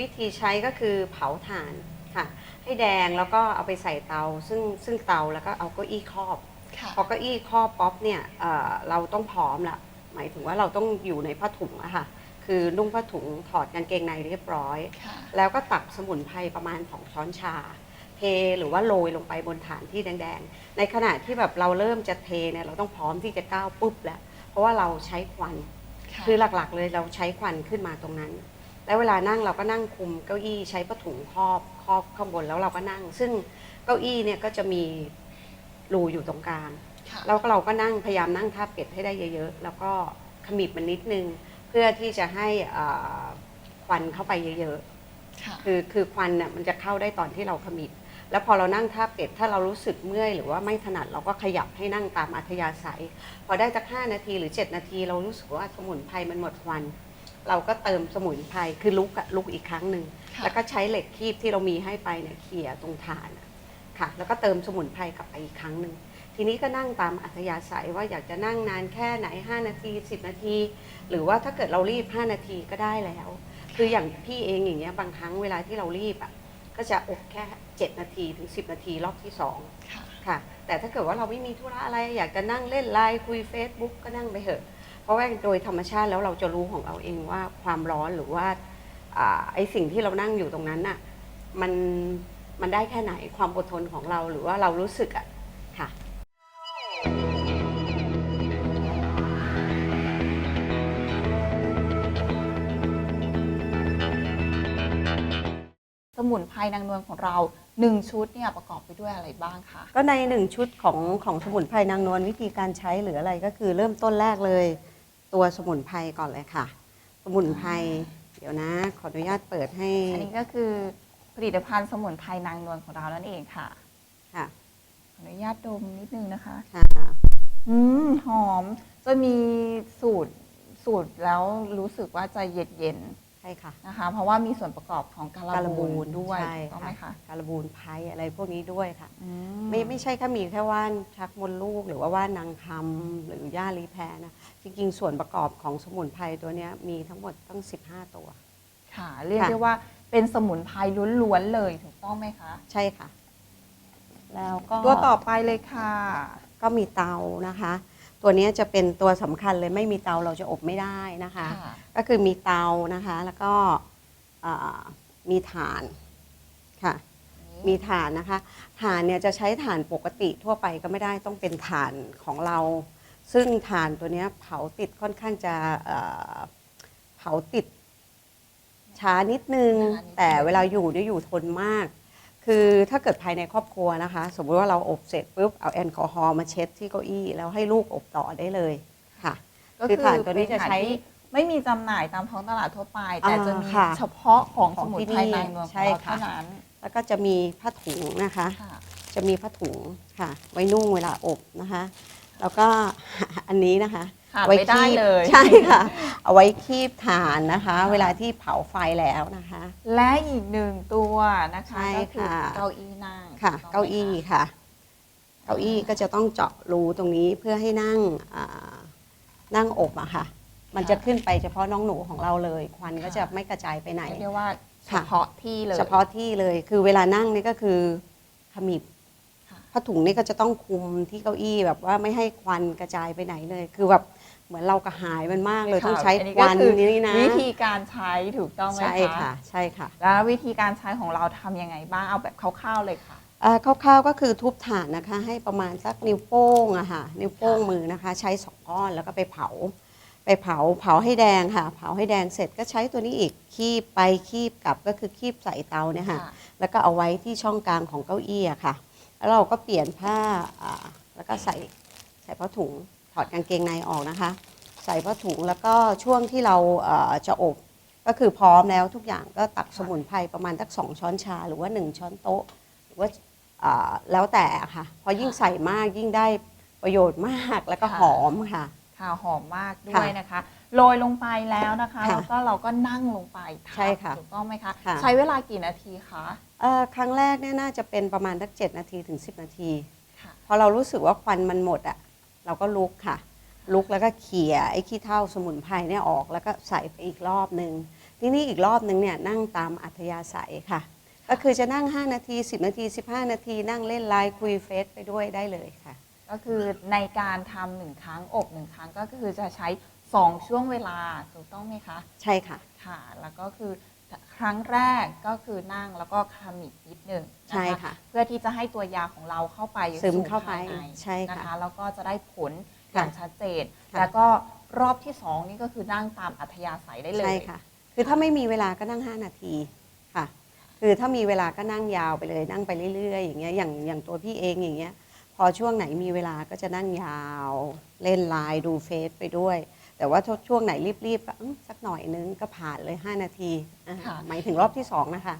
วิธีใช้ก็คือเผาถ่านค่ะ ให้แดงแล้วก็เอาไปใส่เตา ซึ่งซึ่งเตาแล้วก็เอาเก้าอี้ครอบค่ะพอเก้าอี้ครอบป๊อปเนี่ยเอ่อเราต้องพร้อมละหมายถึงว่าเราต้องอยู่ในผ้าถุงอะค่ะคือนุ่งผ้าถุงถอดกางเกงในเรียบร้อยค่ะแล้วก็ตักสมุนไพรประมาณสองช้อนชา เทหรือว่าโรยลงไปบนฐานที่แดงๆ ในขณะที่แบบเราเริ่มจะเทเนี่ยเราต้องพร้อมที่จะก้าวปุ๊บแล้ว เพราะว่าเราใช้ควันค่ะคือหลักๆเลยเราใช้ควันขึ้นมาตรงนั้น แล้วเวลานั่งเราก็นั่งคุมเก้าอี้ใช้ผ้าถุงครอบครอบข้างบนแล้วเราก็นั่ง ซึ่งเก้าอี้เนี่ยก็จะมีรูอยู่ตรงกลางค่ะแล้วก็เราก็นั่งพยายามนั่งท่าเป็ดให้ได้เยอะๆ แล้วก็ขมิบมันนิดนึง เพื่อที่จะให้เอ่อควันเข้าไปเยอะค่ะๆ คือคือควันน่ะมันจะเข้าได้ตอนที่เราขมิบแล้วพอเรานั่งท่าเป็ดถ้าเรารู้สึกเมื่อยหรือว่าไม่ถนัดเราก็ขยับให้นั่งตามอัธยาศัย พอได้สักห้านาทีหรือ 7 นาทีเรารู้สึกว่าสมุนไพรมันหมดควัน เราก็เติมสมุนไพรคือลุกอะลุกอีกครั้งหนึ่งค่ะ แล้วก็ใช้เหล็กคีบที่เรามีให้ไปเนี่ยเขี่ยตรงฐานอะค่ะ แล้วก็เติมสมุนไพรกลับไปอีกครั้งหนึ่งทีนี้ก็นั่งตามอัธยาศัยว่าอยากจะนั่งนานแค่ไหน 5 นาที 10 นาที หรือว่าถ้าเกิดเรารีบ 5 นาทีก็ได้แล้ว คืออย่างพี่เองอย่างเงี้ยบางครั้งเวลาที่เรารีบอะก็จะอบแค่ 7 นาทีถึง 10 นาทีรอบที่2ค่ะ ค่ะแต่ถ้าเกิดว่าเราไม่มีธุระอะไรอยากจะนั่งเล่นไลน์คุย Facebook ก็นั่งไปเถอะเพ ราะว่าโดยธรรมชาติแล้วเราจะรู้ของเราเองว่าความร้อนหรือว่าอ่าไอสิ่งที่เรานั่งอยู่ตรงนั้นน่ะมันมันได้แค่ไหนความอดทนของเราหรือว่าเรารู้สึกอะค่ะสมุนไพรนางนวลของเราหนึ่งชุดเนี่ยประกอบไปด้วยอะไรบ้างคะก็ในหนึ่งชุดของของสมุนไพรนางนวลวิธีการใช้หรืออะไรก็คือเริ่มต้นแรกเลย ตัวสมุนไพรก่อนเลยค่ะ สมุนไพรเดี๋ยวนะ ขออนุญาตเปิดให้ อันนี้ก็คือผลิตภัณฑ์สมุนไพรนางนวลของเรานั่นเองค่ะ ค่ะ ขออนุญาตดมนิดนึงนะคะ ค่ะ อืมหอมจะมีสูตรสูตรแล้วรู้สึกว่าจะเย็นเย็น ใช่ค่ะๆนะคะ เพราะว่ามีส่วนประกอบของการการบูบูนนด้วยใช่ถูกต้องไหมคะการบูนไพรอะไรพวกนี้ด้วยค่ะอืไม่ไม่ใช่แค่มีแค่ว่านชักมดลูก หรือว่าว่านนางคำหรือย่าลีแพรนะจริงๆ ส่วนประกอบของสมุนไพรตัวเนี้ยมีทั้งหมดตั้ง 15 ตัว ค่ะ เรียกค่ะได้ว่าเป็นสมุนไพรล้วนๆเลยถูกต้องไหมคะ ใช่ค่ะ แล้วก็ตัวต่อไปเลยค่ะ ก็มีเตานะคะ ตัวนี้จะเป็นตัวสำคัญเลยไม่มีเตาเราจะอบไม่ได้นะคะค่ะก็คือมีเตานะคะแล้วก็เอ่อมีถ่านค่ะมีถ่านนะคะถ่านเนี่ยจะใช้ถ่านปกติทั่วไปก็ไม่ได้ต้องเป็นถ่านของเรา ซึ่งถ่านตัวเนี้ยเผาติดค่อนข้างจะเอ่อเผาติดช้านิดนึงช้านิดนึง แต่เวลาอยู่เนี่ยอยู่ทนมาก คือถ้าเกิดภายในครอบครัวนะคะ สมมุติว่าเราอบเสร็จปุ๊บเอาแอลกอฮอล์มาเช็ดที่เก้าอี้แล้วให้ลูกอบต่อได้เลยค่ะ ก็คือถ่านตัวนี้จะใช้เป็นถ่านที่ไม่มีจำหน่ายตามท้องตลาดทั่วไป แต่อ่าจะมีค่ะเฉพาะของขสองมุนที่ไพรนี่นางนวลขใช่องเราค่ะเท่านั้น แล้วก็จะมีผ้าถุงนะคะค่ะจะมีผ้าถุงค่ะ ไว้นุ่งเวลาอบนะคะ แล้วก็อันนี้นะคะ ขาดไว้ไม่ได้คีบเลย ใช่ค่ะ เอาไว้คีบถ่านนะคะ เวลาที่เผาไฟแล้วนะคะ และอีกหนึ่งตัวนะคะ ใช่ก็คือค่ะ เก้าอี้นั่งค่ะ ถูต้เก้าองไหมอี้คะค่ะ เก้าอี้ก็จะต้องเจาะรูตรงนี้เพื่อให้นั่งอ่านั่งอบอะค่ะ มันจะขึ้นไปเฉพาะน้องหนูของเราเลย ควันก็จะไม่กระจายไปไหน เรียกได้ว่าเฉค่ะ พาะที่เลย เฉพาะที่เลยคือเวลานั่งนี่ก็คือขมิบค่ะ ผ้าถุงนี่ก็จะต้องคุมที่เก้าอี้แบบว่าไม่ให้ควันกระจายไปไหนเลย คือแบบ เหมือนเรากระหายมันมากเลยค่ะต้องใช้อันนี้คก็วันคือนี่นะวิธีการใช้ถูกต้องไหมใช่คะค่ะใช่ค่ะแล้ววิธีการใช้ของเราทำยังไงบ้างเอาแบบคร่าวๆเลยค่ะ เอ่อคร่าวๆก็คือทุบถ่านนะคะ ให้ประมาณสักนิ้วโป้งอะค่ะนิ้วโป้งค่ะมือนะคะ ใช้สองก้อนแล้วก็ไปเผา ไปเผาเผาให้แดงค่ะ เผาให้แดงเสร็จก็ใช้ตัวนี้อีกคีบไปคีบกลับก็คือคีบใส่เตาเนี่ยค่ะค่ะแล้วก็เอาไว้ที่ช่องกลางของเก้าอี้อะค่ะ แล้วเราก็เปลี่ยนผ้าอ่าแล้วก็ใส่ใส่ผ้าถุง ถอดกางเกงในออกนะคะ ใส่ผ้าถุงแล้วก็ช่วงที่เราเอ่อจะอบก็คือพร้อมแล้วทุกอย่างก็ตักสมุนไพรประมาณสักสองช้อนชา หรือว่าหนึ่งช้อนโต๊ะ หรือว่าอ่าแล้วแต่ค่ะ พอยิ่งใส่มากยิ่งได้ประโยชน์มากแล้วก็ค่ะหอมค่ะค่ะหอมมากด้ค่ะวยนะคะโรยลงไปแล้วนะคะค่ะแล้วก็เราก็นั่งลงไปทำใช่ค่ะถูกต้องไหมคะค่ะใช้เวลากี่นาทีคะเอ่อครั้งแรกเนี่ยน่าจะเป็นประมาณสักเจ็ดนาทีถึง 10 นาทีค่ะพอเรารู้สึกว่าควันมันหมดอะ เราก็ลุกค่ะ ลุกแล้วก็เขี่ยไอ้ขี้เถ้าสมุนไพรเนี่ยออกแล้วก็ใส่ไปอีกรอบหนึ่งที่นี่อีกรอบนึงเนี่ยนั่งตามอัธยาศัยค่ะ ก็คือจะนั่ง 5 นาที 10 นาที 15 นาที นั่งเล่นไลน์คุยเฟซไปด้วยได้เลยค่ะ ก็คือในการทำหนึ่งครั้งอบหนึ่งครั้งก็คือจะใช้สองช่วงเวลาถูกต้องไหมคะ ใช่ค่ะ ค่ะ แล้วก็คือ ครั้งแรกก็คือนั่งแล้วก็ขมิบนิดหนึ่งนใช่ค่ะเพื่อที่จะให้ตัวยาของเราเข้าไปซึมสู่เข้าไปภยในใช่ค่ะนะคะแล้วก็จะได้ผลอค่ะย่างชัดเจน ค่ะ แล้วก็รอบที่สองนี่ก็คือนั่งตามอัธยาศัยได้เลยใช่ค่ะ คือถ้าไม่มีเวลาก็นั่ง 5 นาทีค่ะ คือถ้ามีเวลาก็นั่งยาวไปเลยนั่งไปเรื่อยๆ อย่างเงี้ย อย่างอย่างตัวพี่เองอย่างเงี้ย พอช่วงไหนมีเวลาก็จะนั่งยาว เล่นไลน์ดูเฟซไปด้วย แต่ว่าถ้าช่วงไหนรีบๆก็อื้อสักหน่อยนึงก็ผ่านเลย 5 นาทีอ่าหมายถึงรอบที่ 2 นะคะ